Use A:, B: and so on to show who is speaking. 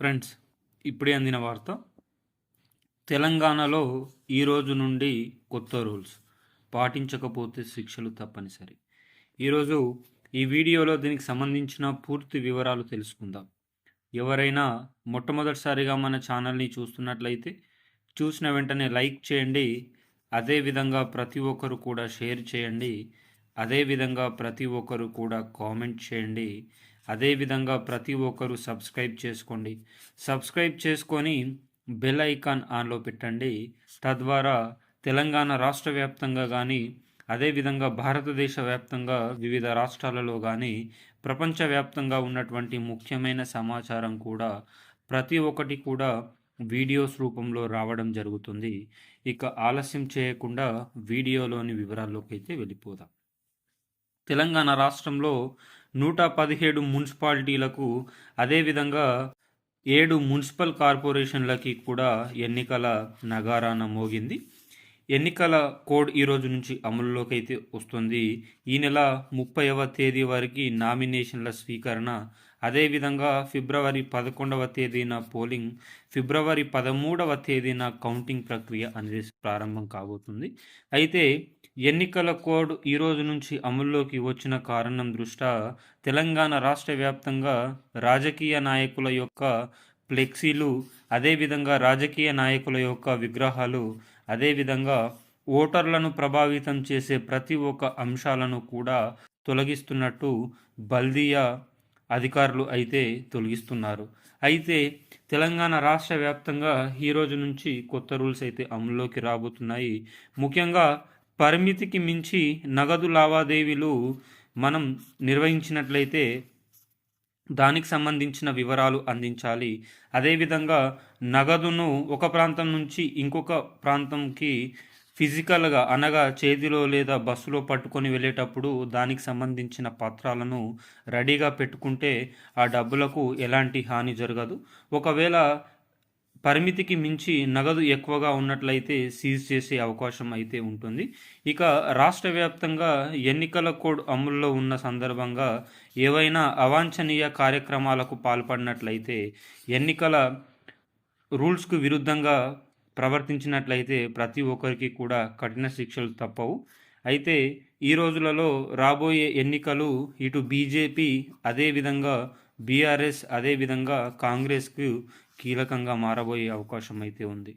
A: Friends ఇప్పుడే అందిన వార్త. తెలంగాణలో ఈ రోజు నుండి కొత్త రూల్స్. పాటించకపోతే శిక్షలు తప్పనిసరి. ఈరోజు ఈ వీడియోలో దీనికి సంబంధించిన పూర్తి వివరాలు తెలుసుకుందాం. ఎవరైనా మొట్టమొదటిసారిగా మన ఛానల్ని చూస్తున్నట్లయితే చూసిన వెంటనే లైక్ చేయండి. అదేవిధంగా ప్రతి ఒక్కరు కూడా షేర్ చేయండి. అదేవిధంగా ప్రతి ఒక్కరు కూడా కామెంట్ చేయండి. అదేవిధంగా ప్రతి ఒక్కరు సబ్స్క్రైబ్ చేసుకోండి. సబ్స్క్రైబ్ చేసుకొని బెల్ ఐకాన్ ఆన్లో పెట్టండి. తద్వారా తెలంగాణ రాష్ట్ర వ్యాప్తంగా కానీ అదేవిధంగా భారతదేశ వ్యాప్తంగా వివిధ రాష్ట్రాలలో కానీ ప్రపంచవ్యాప్తంగా ఉన్నటువంటి ముఖ్యమైన సమాచారం కూడా ప్రతి ఒక్కటి కూడా వీడియోస్ రూపంలో రావడం జరుగుతుంది. ఇక ఆలస్యం చేయకుండా వీడియోలోని వివరాల్లోకి అయితే వెళ్ళిపోదాం. తెలంగాణ రాష్ట్రంలో నూట పదిహేడు మున్సిపాలిటీలకు అదేవిధంగా ఏడు మున్సిపల్ కార్పొరేషన్లకి కూడా ఎన్నికల నగారాన మోగింది. ఎన్నికల కోడ్ ఈ రోజు నుంచి అమలులోకి అయితే వస్తుంది. ఈ నెల ముప్పైవ తేదీ వరకు నామినేషన్ల స్వీకరణ అదేవిధంగా ఫిబ్రవరి పదకొండవ తేదీన పోలింగ్ ఫిబ్రవరి పదమూడవ తేదీన కౌంటింగ్ ప్రక్రియ అనేది ప్రారంభం కాబోతుంది. అయితే ఎన్నికల కోడ్ ఈ రోజు నుంచి అమల్లోకి వచ్చిన కారణం దృష్ట్యా తెలంగాణ రాష్ట్ర వ్యాప్తంగా రాజకీయ నాయకుల యొక్క ఫ్లెక్సీలు అదేవిధంగా రాజకీయ నాయకుల యొక్క విగ్రహాలు అదేవిధంగా ఓటర్లను ప్రభావితం చేసే ప్రతి ఒక్క అంశాలను కూడా తొలగిస్తున్నట్టు బల్దియా అధికారులు అయితే తొలగిస్తున్నారు. అయితే తెలంగాణ రాష్ట్ర వ్యాప్తంగా ఈ రోజు నుంచి కొత్త రూల్స్ అయితే అమల్లోకి రాబోతున్నాయి. ముఖ్యంగా పరిమితికి మించి నగదు లావాదేవీలు మనం నిర్వహించినట్లయితే దానికి సంబంధించిన వివరాలు అందించాలి. అదేవిధంగా నగదును ఒక ప్రాంతం నుంచి ఇంకొక ప్రాంతంకి ఫిజికల్గా అనగా చేతిలో లేదా బస్సులో పట్టుకొని వెళ్ళేటప్పుడు దానికి సంబంధించిన పత్రాలను రెడీగా పెట్టుకుంటే ఆ డబ్బులకు ఎలాంటి హాని జరగదు. ఒకవేళ పరిమితికి మించి నగదు ఎక్కువగా ఉన్నట్లయితే సీజ్ చేసే అవకాశం అయితే ఉంటుంది. ఇక రాష్ట్ర వ్యాప్తంగా ఎన్నికల కోడ్ అమల్లో ఉన్న సందర్భంగా ఏవైనా అవాంఛనీయ కార్యక్రమాలకు పాల్పడినట్లయితే ఎన్నికల రూల్స్కు విరుద్ధంగా ప్రవర్తించినట్లయితే ప్రతి ఒక్కరికి కూడా కఠిన శిక్షలు తప్పవు. అయితే ఈ రోజులలో రాబోయే ఎన్నికలు ఇటు బీజేపీ అదేవిధంగా బీఆర్ఎస్ అదేవిధంగా కాంగ్రెస్కు కీలకంగా మారబోయే అవకాశం అయితే ఉంది.